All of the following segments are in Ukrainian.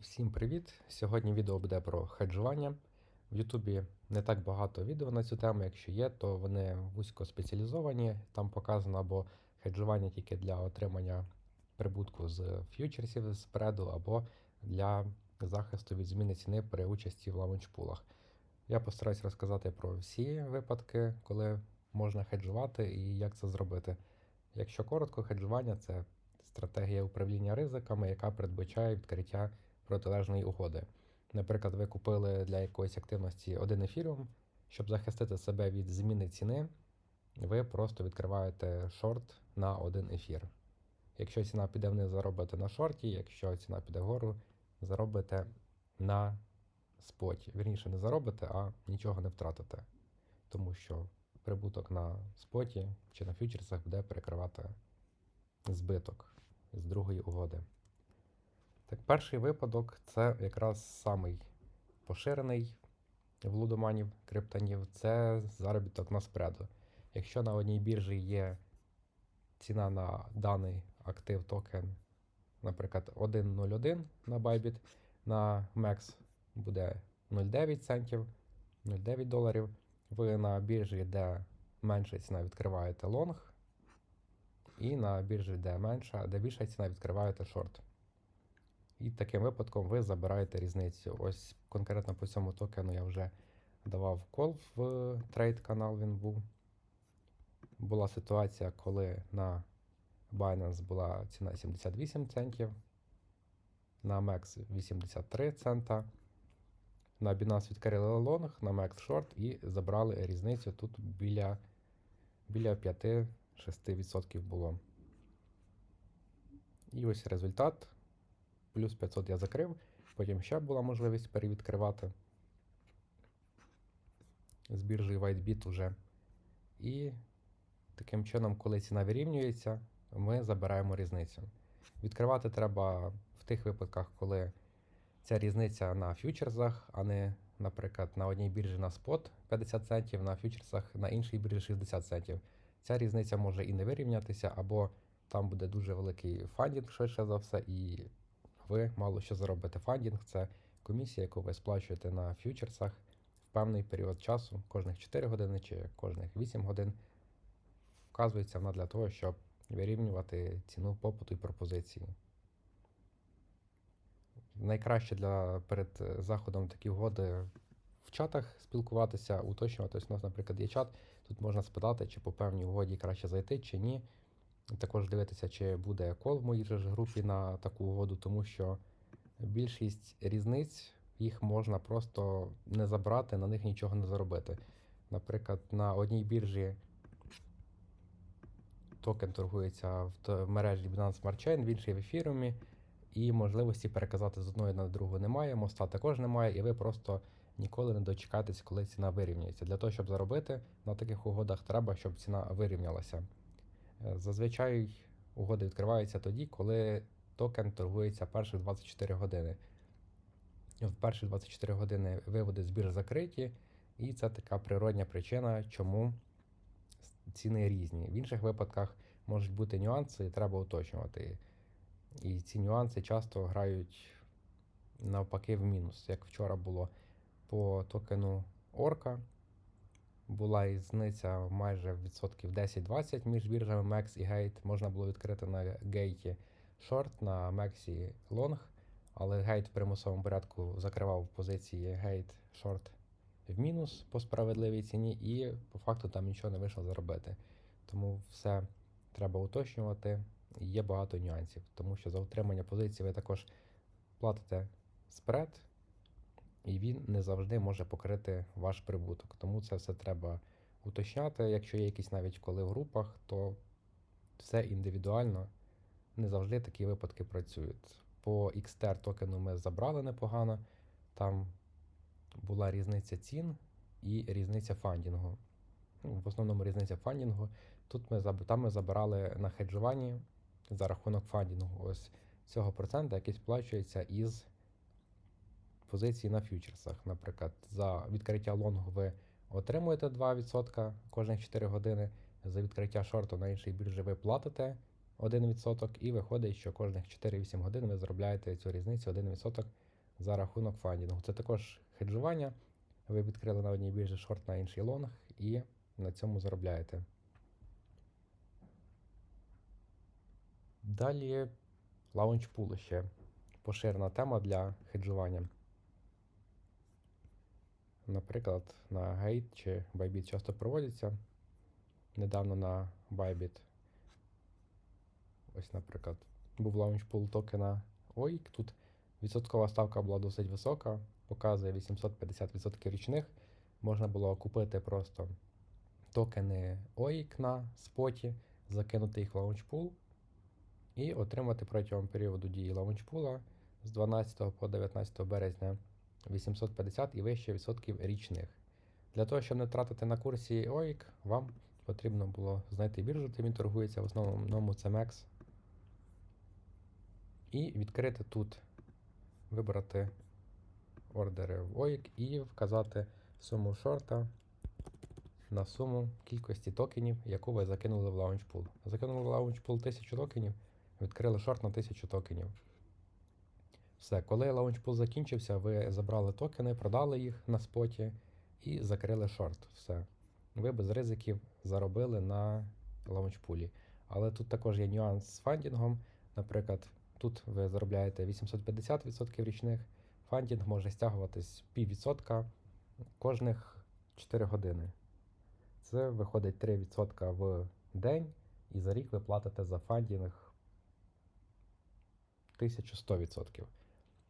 Всім привіт! Сьогодні відео буде про хеджування. В Ютубі не так багато відео на цю тему. Якщо є, то вони вузько спеціалізовані. Там показано або хеджування тільки для отримання прибутку з ф'ючерсів з спреду, або для захисту від зміни ціни при участі в лаунчпулах. Я постараюсь розказати про всі випадки, коли можна хеджувати і як це зробити. Якщо коротко, хеджування це стратегія управління ризиками, яка передбачає відкриття протилежної угоди. Наприклад, ви купили для якоїсь активності один ефіріум, щоб захистити себе від зміни ціни, ви просто відкриваєте шорт на один ефір. Якщо ціна піде вниз, заробите на шорті, якщо ціна піде вгору, заробите на споті. Вірніше, не заробите, а нічого не втратите. Тому що прибуток на споті чи на фьючерсах буде перекривати збиток з другої угоди. Так, перший випадок це якраз самий поширений в лудоманів криптонів це заробіток на спреду. Якщо на одній біржі є ціна на даний актив токен, наприклад, 1.01 на Bybit, на MEX буде 0,9 центів, 0,9 доларів. Ви на біржі, де менша ціна, відкриваєте лонг, і на біржі, де менша, де більша ціна, відкриваєте шорт. І таким випадком ви забираєте різницю. Ось конкретно по цьому токену я вже давав кол в трейд канал він був. Була ситуація, коли на Binance була ціна 78 центів, на MEX 83 цента. На Binance відкрили лонг, на MEX Short і забрали різницю тут біля, біля 5-6% було. І ось результат. Плюс 500 я закрив, потім ще була можливість перевідкривати з біржі WhiteBit уже. І таким чином, коли ціна вирівнюється, ми забираємо різницю. Відкривати треба в тих випадках, коли ця різниця на фьючерсах, а не, наприклад, на одній біржі на спот 50 центів, на фьючерсах на іншій біржі 60 центів. Ця різниця може і не вирівнятися, або там буде дуже великий фандінг, швидше за все, і ви мало що заробите. Фандінг це комісія, яку ви сплачуєте на фьючерсах в певний період часу, кожних 4 години чи кожних 8 годин. Вказується вона для того, щоб вирівнювати ціну попиту і пропозиції. Найкраще для перед заходом такі угоди в чатах спілкуватися, уточнювати. Ось у нас, наприклад, є чат. Тут можна спитати, чи по певній угоді краще зайти, чи ні. Також дивитися, чи буде кол в моїй ж групі на таку угоду, тому що більшість різниць їх можна просто не забрати, на них нічого не заробити. Наприклад, на одній біржі токен торгується в мережі Binance Smart Chain, в іншій в ефірумі, і можливості переказати з одної на другу немає, моста також немає, і ви просто ніколи не дочекаєтесь, коли ціна вирівнюється. Для того, щоб заробити на таких угодах, треба, щоб ціна вирівнялася. Зазвичай угоди відкриваються тоді, коли токен торгується перші 24 години. В перші 24 години виводи з бірж закриті, і це така природня причина, чому ціни різні. В інших випадках можуть бути нюанси, і треба уточнювати. І ці нюанси часто грають навпаки в мінус. Як вчора було по токену Орка була різниця майже відсотків 10-20 між біржами MEX і Gate. Можна було відкрити на Gate шорт, на MEX лонг, але Gate в примусовому порядку закривав позиції Gate шорт в мінус по справедливій ціні, і по факту там нічого не вийшло заробити. Тому все треба уточнювати. Є багато нюансів, тому що за утримання позиції ви також платите спред і він не завжди може покрити ваш прибуток. Тому це все треба уточняти. Якщо є якісь навіть коли в групах, то все індивідуально. Не завжди такі випадки працюють. По XTR токену ми забрали непогано, там була різниця цін і різниця фандінгу. Ну, в основному різниця фандінгу. Тут ми там ми забирали на хеджуванні за рахунок фандінгу. Ось цього процента, який сплачується із позиції на фьючерсах. Наприклад, за відкриття лонгу ви отримуєте 2% кожних 4 години. За відкриття шорту на іншій біржі ви платите 1%, і виходить, що кожних 4-8 годин ви заробляєте цю різницю 1% за рахунок фандінгу. Це також хеджування. Ви відкрили на одній біржі шорт на інший лонг і на цьому заробляєте. Далі лаунчпул ще поширена тема для хеджування. Наприклад, на Gate чи Bybit часто проводяться. Недавно на Bybit. Ось, наприклад, був лаунчпул токена OIC. Тут відсоткова ставка була досить висока, показує 850% річних. Можна було купити просто токени OIC на споті, закинути їх в лаунчпул і отримати протягом періоду дії лаунчпула з 12 по 19 березня 850 і вище відсотків річних. Для того, щоб не втратити на курсі OIC, вам потрібно було знайти біржу, де він торгується, в основному це MEX. І відкрити тут, вибрати ордери в OIC і вказати суму шорта на суму кількості токенів, яку ви закинули в лаунчпул. Закинули в лаунчпул 1000 токенів, відкрили шорт на 1000 токенів. Все, коли лаунчпул закінчився, ви забрали токени, продали їх на споті і закрили шорт. Все. Ви без ризиків заробили на лаунчпулі. Але тут також є нюанс з фандінгом. Наприклад, тут ви заробляєте 850% річних, фандінг може стягуватись піввідсотка кожних 4 години. Це виходить 3% в день, і за рік ви платите за фандінг 1100%.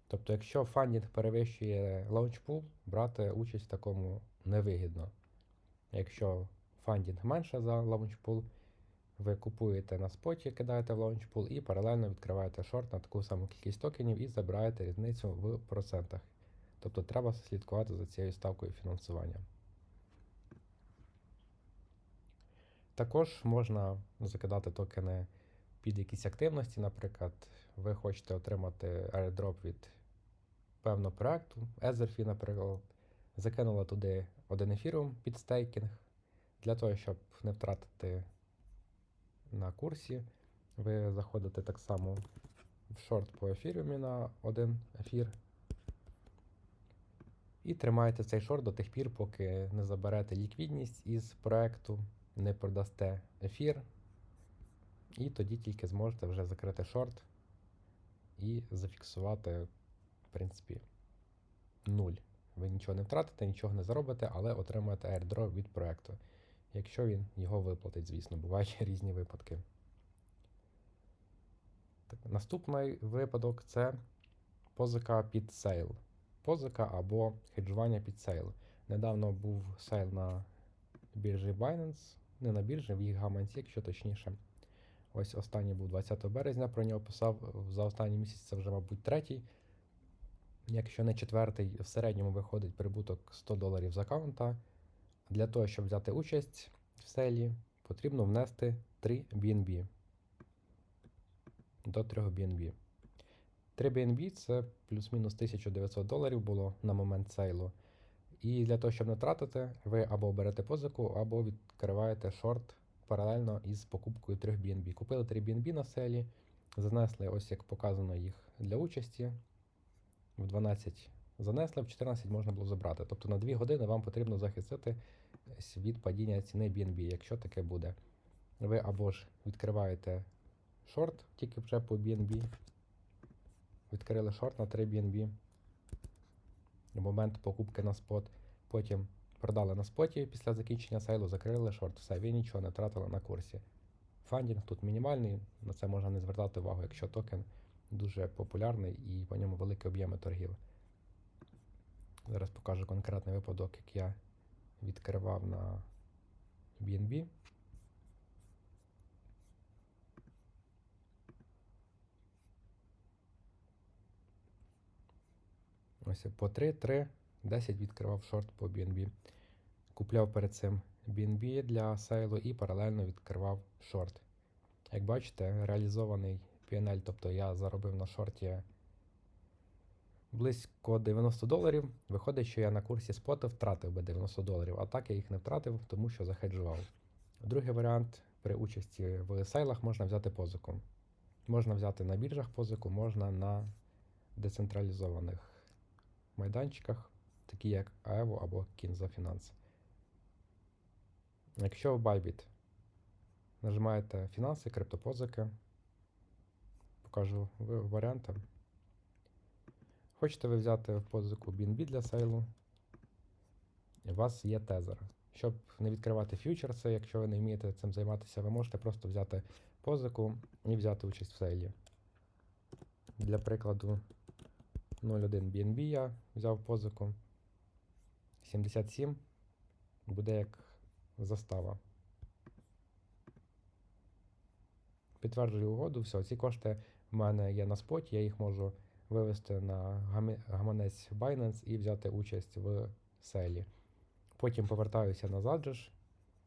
Тобто, якщо фандінг перевищує лаунчпул, брати участь в такому невигідно. Якщо фандінг менше за лаунчпул, ви купуєте на споті, кидаєте в лаунчпул і паралельно відкриваєте шорт на таку саму кількість токенів і забираєте різницю в процентах. Тобто треба слідкувати за цією ставкою фінансування. Також можна закидати токени під якісь активності. Наприклад, ви хочете отримати airdrop від певного проекту, Etherfi, наприклад, закинули туди один ефірум під стейкінг. Для того, щоб не втратити на курсі, ви заходите так само в шорт по ефіріумі на один ефір. І тримаєте цей шорт до тих пір, поки не заберете ліквідність із проекту, не продасте ефір. І тоді тільки зможете вже закрити шорт і зафіксувати, в принципі, нуль. Ви нічого не втратите, нічого не заробите, але отримаєте airdrop від проекту. Якщо він його виплатить, звісно, бувають різні випадки. Так, наступний випадок це позика під сейл. Позика або хеджування під сейл. Недавно був сейл на біржі Binance, не на біржі, в їх гаманці, якщо точніше. Ось останній був 20 березня, про нього писав. За останній місяць це вже, мабуть, третій. Якщо не четвертий, в середньому виходить прибуток 100 доларів з аккаунта. Для того, щоб взяти участь в селі, потрібно внести 3 BNB. До 3 BNB. 3 BNB це плюс-мінус 1900 доларів було на момент сейлу. І для того, щоб не втратити, ви або берете позику, або відкриваєте шорт паралельно із покупкою 3 BNB. Купили 3 BNB на селі, занесли, ось як показано їх для участі. В 12 занесли, в 14 можна було забрати. Тобто на 2 години вам потрібно захистити від падіння ціни BNB, якщо таке буде. Ви або ж відкриваєте шорт, тільки вже по BNB. Відкрили шорт на 3 BNB. В момент покупки на спот. Потім продали на споті після закінчення сейлу, закрили шорт. Все, ви нічого не втратили на курсі. Фандінг тут мінімальний, на це можна не звертати увагу, якщо токен дуже популярний і по ньому великі об'єми торгів. Зараз покажу конкретний випадок, як я відкривав на BNB. Ось по 3, 3, 10 відкривав шорт по BNB. Купляв перед цим BNB для сейлу і паралельно відкривав шорт. Як бачите, реалізований PNL, тобто я заробив на шорті близько 90 доларів. Виходить, що я на курсі споту втратив би 90 доларів, а так я їх не втратив, тому що захеджував. Другий варіант при участі в сейлах можна взяти позику. Можна взяти на біржах позику, можна на децентралізованих майданчиках, такі як Aevo або Finance. Якщо в Bybit нажимаєте фінанси, криптопозики, покажу варіанти. Хочете ви взяти в позику BNB для сейлу, у вас є тезер. Щоб не відкривати фьючерси, якщо ви не вмієте цим займатися, ви можете просто взяти позику і взяти участь в сейлі. Для прикладу, 0.1 BNB я взяв позику. 77 буде як застава. Підтверджую угоду, все, ці кошти в мене є на споті, я їх можу вивести на гаманець Binance і взяти участь в селі. Потім повертаюся назад же ж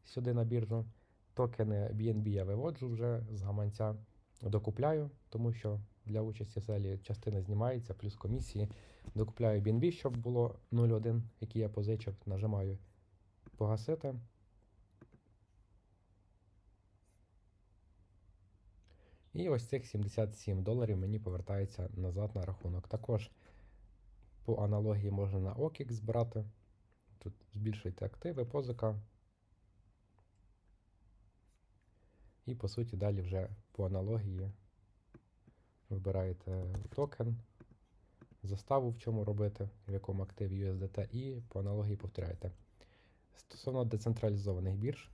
сюди на біржу. Токени BNB я виводжу вже з гаманця, докупляю, тому що для участі в селі частина знімається, плюс комісії. Докупляю BNB, щоб було 0.1, який я позичив, нажимаю погасити. І ось цих 77 доларів мені повертається назад на рахунок. Також по аналогії можна на OKX збирати. Тут збільшуйте активи, позика. І по суті далі вже по аналогії вибираєте токен, заставу в чому робити, в якому активі USDT, і по аналогії повторяєте. Стосовно децентралізованих бірж,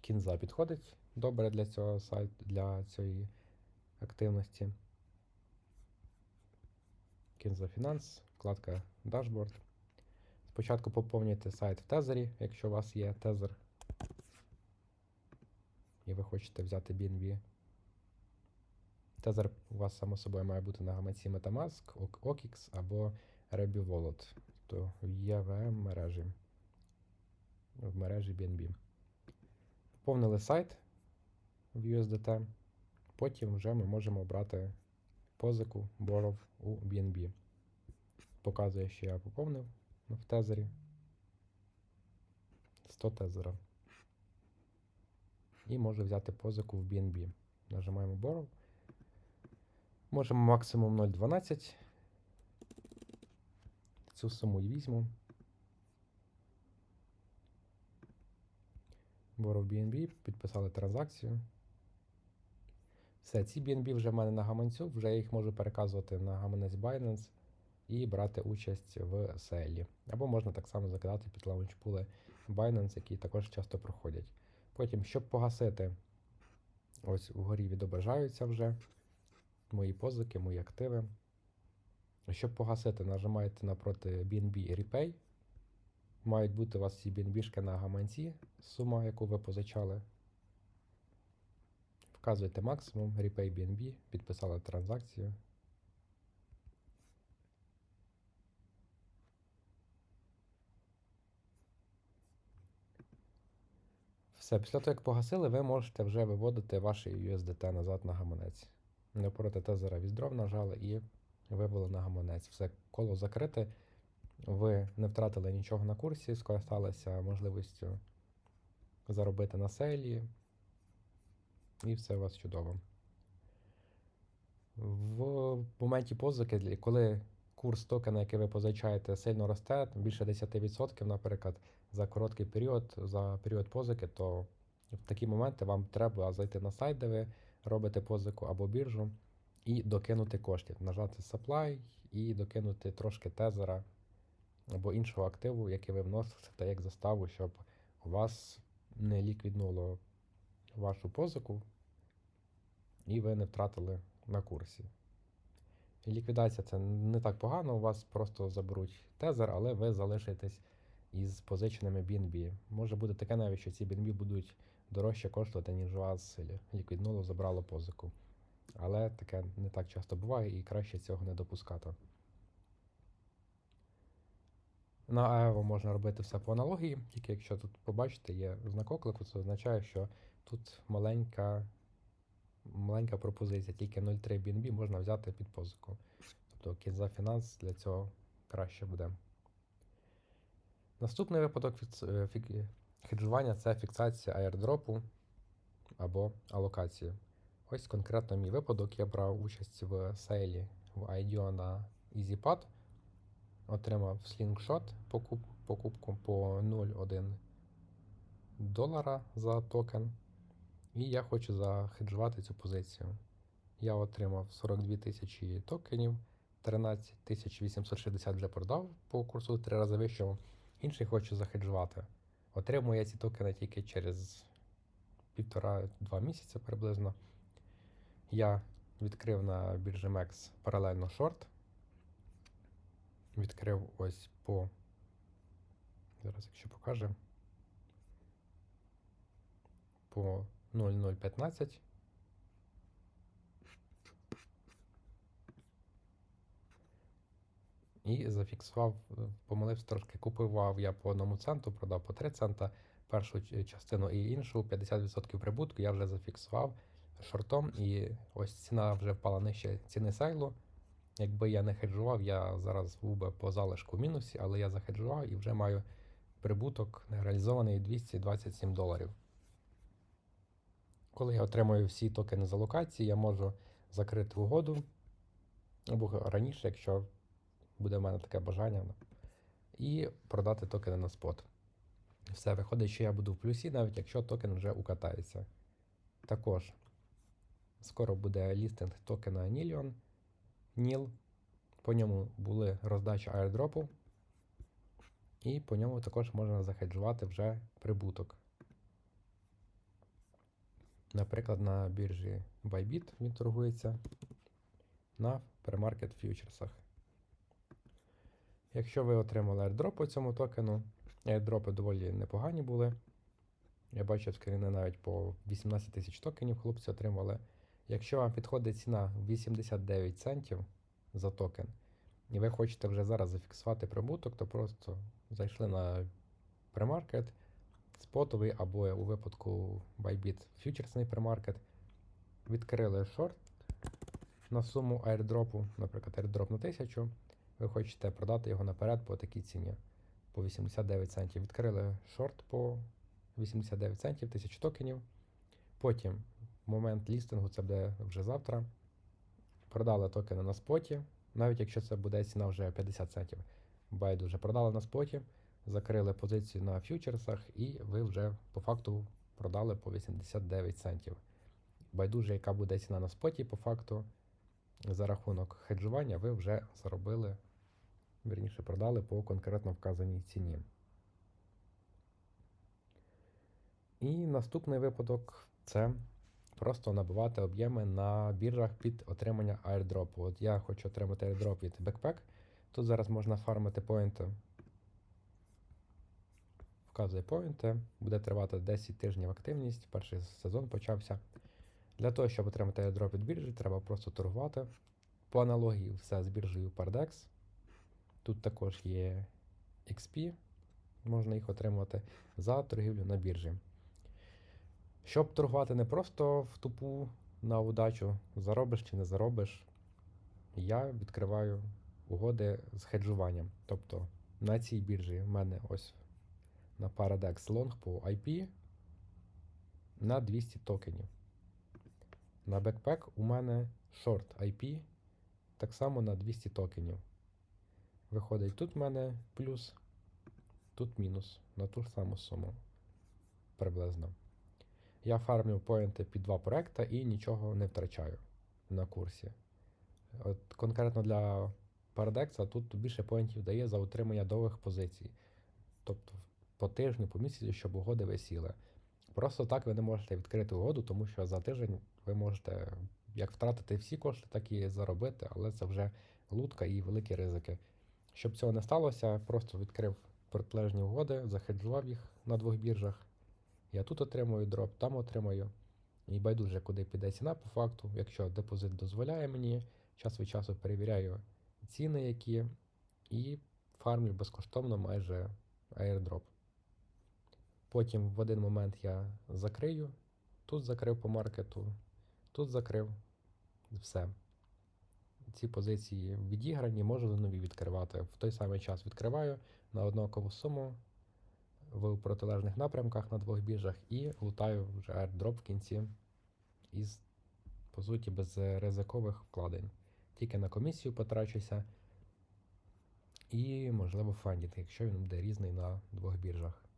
кінза підходить добре для цього сайту, для цієї активності. Кінза Finance, вкладка Dashboard. Спочатку поповнюйте сайт в тезері, якщо у вас є тезер. І ви хочете взяти BNB. Тезер у вас, само собою, має бути на гаманці Metamask, OKX або Rebby Wallet, тобто в EVM мережі. В мережі BNB. Поповнили сайт в USDT. Потім вже ми можемо брати позику Borrow у BNB. Показує, що я поповнив в тезері. 100 тезера. І можу взяти позику в BNB. Нажимаємо Borrow. Можемо максимум 0,12. Цю суму і візьму. Borrow BNB, підписали транзакцію. Все, ці BNB вже в мене на гаманцю, вже я їх можу переказувати на гаманець Binance і брати участь в селі. Або можна так само закидати під лаунчпули Binance, які також часто проходять. Потім, щоб погасити, ось вгорі відображаються вже мої позики, мої активи. Щоб погасити, нажимаєте напроти BNB Repay. Мають бути у вас ці BNB-шки на гаманці, сума, яку ви позичали. Вказуєте максимум, Repay BNB, підписали транзакцію. Все, після того, як погасили, ви можете вже виводити ваш USDT назад на гаманець. Напроти тезера Withdraw нажали і вивели на гаманець. Все, коло закрите. Ви не втратили нічого на курсі, скористалися можливістю заробити на селі. І все у вас чудово. В моменті позики, коли курс токена, який ви позичаєте, сильно росте, більше 10%, наприклад, за короткий період, за період позики, то в такі моменти вам треба зайти на сайт, де ви робите позику або біржу, і докинути коштів. Нажати Supply і докинути трошки тезера або іншого активу, який ви вносите як заставу, щоб у вас не ліквіднуло вашу позику, і ви не втратили на курсі. Ліквідація це не так погано, у вас просто заберуть тезер, але ви залишитесь із позиченими BNB. Може бути таке навіть, що ці BNB будуть дорожче коштувати, ніж вас ліквіднуло, забрало позику. Але таке не так часто буває і краще цього не допускати. На Aevo можна робити все по аналогії, тільки якщо тут побачите, є знак оклику, це означає, що тут маленька, маленька пропозиція, тільки 0,3 BNB можна взяти під позику. Тобто Kinza Finance для цього краще буде. Наступний випадок е, Хеджування це фіксація аірдропу або алокації. Ось конкретно мій випадок. Я брав участь в сейлі в IDO на EasyPad, отримав слінгшот покуп, покупку по 0,1 долара за токен. І я хочу захеджувати цю позицію. Я отримав 42 тисячі токенів, 13 860 вже продав по курсу три рази вищого. Інший хочу захеджувати. Отримую я ці токени тільки через півтора-два місяці приблизно. Я відкрив на біржі MEX паралельно шорт. Відкрив ось по. Зараз, якщо покаже. По 0,015. І зафіксував, помилився трошки, купував я по одному центу, продав по 3 цента першу частину і іншу 50% прибутку я вже зафіксував шортом, і ось ціна вже впала нижче ціни сейлу. Якби я не хеджував, я зараз був би по залишку в мінусі, але я захеджував і вже маю прибуток реалізований 227 доларів. Коли я отримую всі токени з алокації, я можу закрити угоду або раніше, якщо буде в мене таке бажання, і продати токени на спот. Все, виходить, що я буду в плюсі, навіть якщо токен вже укатається. Також скоро буде лістинг токена Nilion, NIL. По ньому були роздачі аірдропу, і по ньому також можна захеджувати вже прибуток. Наприклад, на біржі Bybit він торгується на премаркет фьючерсах. Якщо ви отримали airdrop по цьому токену, airdropи доволі непогані були. Я бачу скріни навіть по 18 тисяч токенів хлопці отримали. Якщо вам підходить ціна 89 центів за токен, і ви хочете вже зараз зафіксувати прибуток, то просто зайшли на премаркет, спотовий або у випадку Bybit фьючерсний премаркет, відкрили шорт на суму airdropу, наприклад, airdrop на 1000 ви хочете продати його наперед по такій ціні по 89 центів. Відкрили шорт по 89 центів, 1000 токенів. Потім момент лістингу це буде вже завтра. Продали токени на споті, навіть якщо це буде ціна вже 50 центів. Байдуже продали на споті, закрили позицію на фьючерсах, і ви вже по факту продали по 89 центів. Байдуже, яка буде ціна на споті, по факту, за рахунок хеджування, ви вже заробили вірніше продали по конкретно вказаній ціні. І наступний випадок це просто набивати об'єми на біржах під отримання airdropу. От я хочу отримати airdrop від Backpack. Тут зараз можна фармити поінти. Вказує поінти, буде тривати 10 тижнів активність, перший сезон почався. Для того, щоб отримати airdrop від біржі, треба просто торгувати. По аналогії все з біржею Pardex. Тут також є XP, можна їх отримувати за торгівлю на біржі. Щоб торгувати не просто в тупу на удачу, заробиш чи не заробиш, я відкриваю угоди з хеджуванням. Тобто на цій біржі в мене ось на Paradex Long по IP на 200 токенів. На Backpack у мене Short IP так само на 200 токенів. Виходить, тут в мене плюс, тут мінус на ту ж саму суму приблизно. Я фармлю поінти під два проекти і нічого не втрачаю на курсі. От Конкретно для Paradex тут більше поінтів дає за утримання довгих позицій. Тобто по тижню, по місяці, щоб угоди висіли. Просто так ви не можете відкрити угоду, тому що за тиждень ви можете як втратити всі кошти, так і заробити, але це вже лутка і великі ризики. Щоб цього не сталося, просто відкрив протилежні угоди, захеджував їх на двох біржах. Я тут отримую дроп, там отримую. І байдуже, куди піде ціна по факту. Якщо депозит дозволяє мені, час від часу перевіряю ціни, які, і фармлю безкоштовно майже airdrop. Потім в один момент я закрию, тут закрив по маркету, тут закрив все ці позиції відіграні, можу нові відкривати. В той самий час відкриваю на однакову суму, в протилежних напрямках на двох біржах і лутаю вже airdrop в кінці із, по суті, без ризикових вкладень. Тільки на комісію потрачуся. І, можливо, фандінг, якщо він буде різний на двох біржах.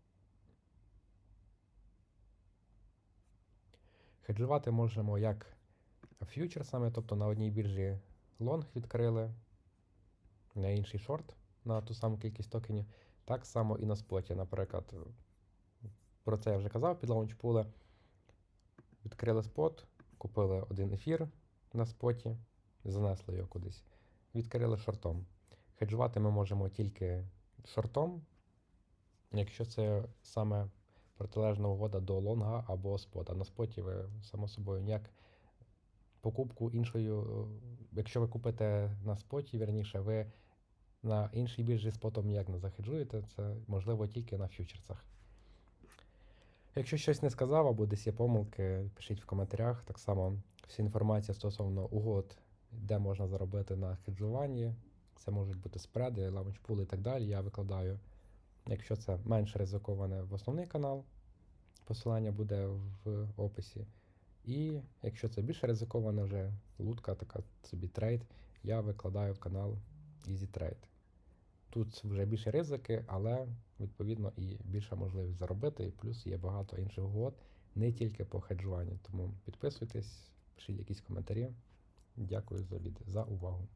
Хеджувати можемо як фьючерсами, тобто на одній біржі лонг відкрили, на інший шорт на ту саму кількість токенів. Так само і на споті. Наприклад, про це я вже казав під лаунчпуле. Відкрили спот, купили один ефір на споті, занесли його кудись. Відкрили шортом. Хеджувати ми можемо тільки шортом, якщо це саме протилежна угода до лонга або спота. На споті ви, само собою, ніяк покупку іншою, е, якщо ви купите на споті, вірніше, ви на іншій біржі спотом ніяк не захеджуєте, це можливо тільки на фьючерсах. Якщо щось не сказав або десь є помилки, пишіть в коментарях. Так само вся інформація стосовно угод, де можна заробити на хеджуванні. Це можуть бути спреди, лаунчпули і так далі. Я викладаю, якщо це менш ризиковане в основний канал, посилання буде в описі. І якщо це більше ризиковане, вже лутка, така собі трейд, я викладаю в канал Easy Trade. Тут вже більше ризики, але відповідно і більша можливість заробити, і плюс є багато інших угод, не тільки по хеджуванню. Тому підписуйтесь, пишіть якісь коментарі. Дякую за увагу.